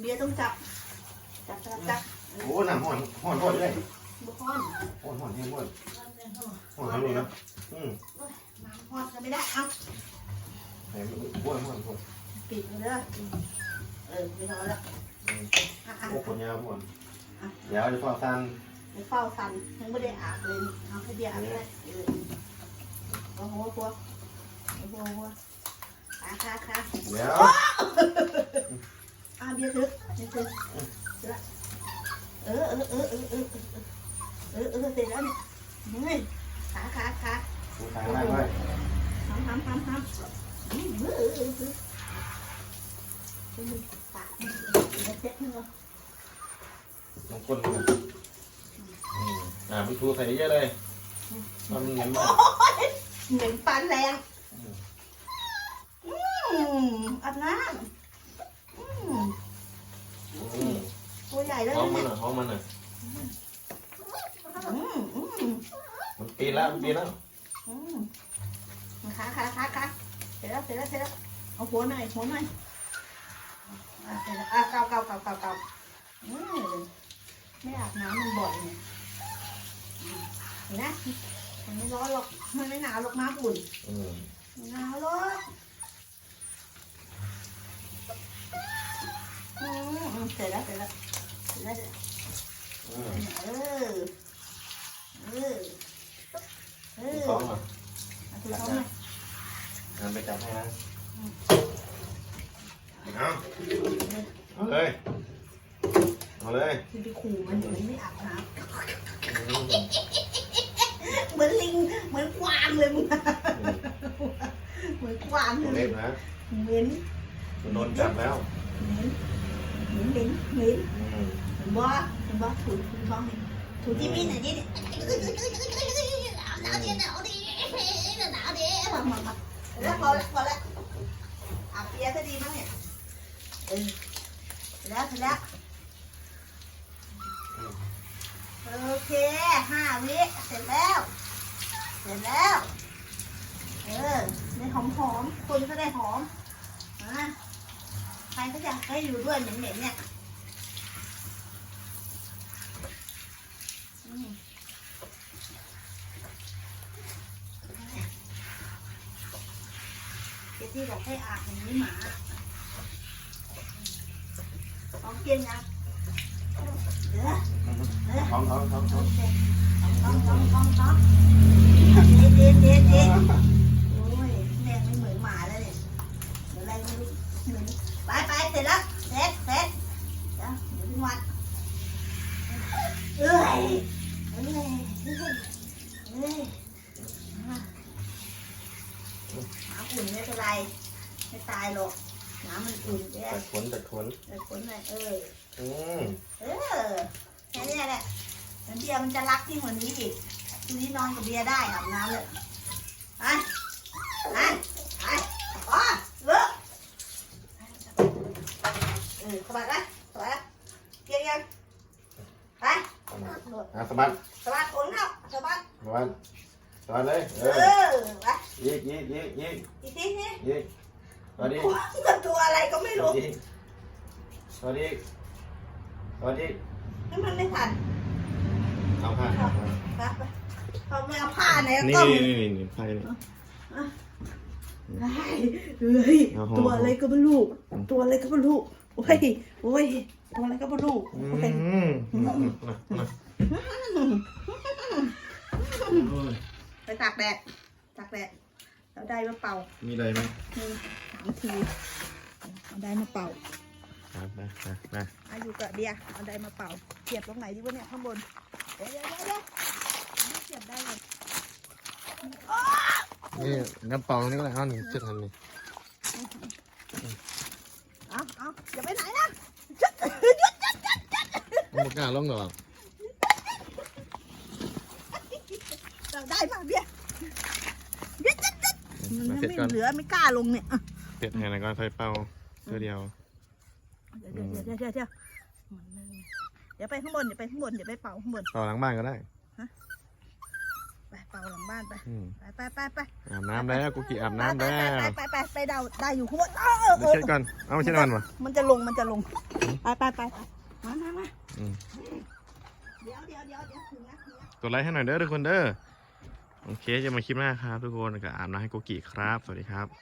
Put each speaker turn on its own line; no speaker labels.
เบียร์ต้องจับ จับจับจับ
โอ้น้ำห่อนห่อนห่อนเลย
บุคคล
ห่อนห่อนที่ห่อนห่อนทำนี่นะอืม
น้ำฮอดก็ไม่ได้เอา
ไหนห่อนห่อนห่อน
ปิดเลยเด้อเออไม่ร้อนแล้วอะอะ
โอ้คนยาวห่อนยาวจะพอตัน
ไปเฝ้าฟันยังไม่ได้อาบเลยเอาให้เบียร์อาบเลยเออโอ้โหกลัวโอ้โหกลัวขาขาขา
เดี๋ยว
อะ เบียร์ถือเบียร์ถือเออเออเออเออเออเออเออเสร็จแล้วเนี่ยเฮ้ยขาขาขา
ดูทางล่างไว้
ทำทำทำทำอืมเออเออเออเออปากเดี๋ยวเซ็ตนึงก่อน
ลองก้นอ่าพี่ทูใส่เยอะเลยมันเหม็นมาก
เหม็นปานแรงอืมอาบน้ำอืม
อืม
ตัวใหญ่เลย
ห้องมัน
เนี่ย
อะห้องมันอะ
อืมอืม
มันปีนแล้วมันปีนแล้ว
อืมขาขาขาขาเสร็จแล้วเสร็จแล้วเสร็จแล้วเอาหัวหน่อยหัวหน่อยอะเสร็จแล้วอะเกาเกาเกาเกาเกาอืมไม่อาบน้ำมันบ่อยเนี่ยอืมเห็นไหมมันไม่ร้อนหรอกมันไม่หนาวหรอกน้ำอุ่น
อืม
ไม่หนาวหรอกอืมอืมเสร็จแล้วเสร็จแล้ว เสร็จแล้วเสร็จแล้ว
อืม
เออ เออ เออ
ท้องอะ
เอาถือท้องหน่อย
งานไปจับให้นะเอาเอาเลยเอาเลย
คือไปขู่มันอยู่ไม่อาบน้ำเหมือนลิง เหมือนกวางเลยมึงเหมือนกวางเลย
เล็กนะ
เหม็น
มันโดนจับแล้ว
เหม็น เหม็นเหม็นเหม็น
อืม
เห็นบ่เห็นบ่ถูถูท้องนี่ถูที่มีหน่อยดิเนี่ยอาบน้ำดิหนาวดิหนาวดิมามามาแล้วพอแล้วพอแล้วอาเปียก็ดีมั้งเนี่ยเออเสร็จแล้วเสร็จแล้วโอเคห้าวิเสร็จแล้ว เสร็จแล้ว เออได้หอมหอมๆคนก็ได้หอมอะ ครก็อยากให้อยู่ด้วยเหม็นๆเนี่ยเจที่บอกให้อาบอย่างนี้หมาลองกินยังเดี๋ยวเดี๋ยว
ท้องท้องท้องท้อง
ต้องต้องต้องต้องเด็ดเด็ดเด็ดเด็ เสร็จแล้วเสร็จเสร็จเดี๋ยวเดี๋ยวพี่วัดเอ้ยเอ้ยเอ้ยเอ้ยหมาอุ่นไม่เป็นไรไม่ตายหรอกหมามันอุ่นแค่
ตัดขนแตัดขน
แต่คนหน่อยเออ
อืม
เออแค่นี้แหละแล้วเบียร์มันจะรักยิ่งกว่านี้อีกทีนี้นอนกับเบียร์ได้อาบน้ำเลยไปไปอ๋อเลิกเออส บายไหมสบายแล้วเบียร์ยังไป
อะสะบัด
สบายโอนเข้าสบาย
สะบัดสะบัดเลยเอ
เอ
อ
อไป
ยิกยิกยิกยิก
อีกทีนี้
ยิกสวัสดี
กับตัวอะไรก็ไม่
ส
รู้
วัสดีสวัสดีสวัสดี
ให้มันไม่ทัน
เอาผ้า
ไปไปเอาไม่เอาผ้าไหน
นี่
ก็
นี่นี่นี่ผ้านี่
เฮ้ยเฮ้ย
เอาห่อ
ตัวอะไรก็ไม่รู้ ตัวอะไรก็ไม่รู้ โอ้ยโอ้ยตัวอะไรก็ไม่รู้
อื
โอ้ย
มมามามาโอ้ย
ไปตากแดดตากแดดแล้วได้มาเป่า
มีอะไรไหม
หนึ่งสามทีเอาได้มาเป่า
ครับมามามา
อาอยู่กับเบียร์เอาได้มาเป่าเสียบตรงไหนดีวะเนี่ยข้างบนเดี๋ยวเดี๋ยวเดี๋ยวเดี๋ยวไม่เสียบได้เลย
นี่กระเป๋านี่ก็ได้เอาหนึ่งจุดทำนี่
เอาเอาอย่าไปไหนนะ
มันบอ กกล้าลงหรอก
เราได้มาเบียร์เบียร์จัดจัดมัน
มา
ไม่
เสร็จก่อน
เหลือไม่กล้าลงเนี่ยอะ
เสร็จไงแล้วก็ไฟเป่าตัวเดียว
เดี๋ยวเดี๋ยวเดี๋ยวเดี๋ยวเดี๋ยวเดี๋ยวไปข้างบนเดี๋ยวไปข้างบนเดี๋ยวไปเป่าข้างบน
เป่าหลังบ้านก็ได้
ไปเป่าหลังบ้านไป
อืม
ไปไปไปไป
อาบน้ำแล้วกุกิอาบน้ำแล้ว
ไปไปไปไปเดาได้อยู่ข้างบนเออเออเอ
เดี๋ยว
อ
เช็ดก่อน เอามาเช็ดก่อนวะ
มันจะลงมันจะลงไปไปไปไปมามามา
อืม
เดี๋ยวเดี๋ยวถึงนะถึงนะ
กดไลค์ให้หน่อยเด้อทุกคนเด้อ โอเคจะมาคลิปหน้าครับทุกคนก็อาบน้ำให้กุกิครับ สวัสดีครับ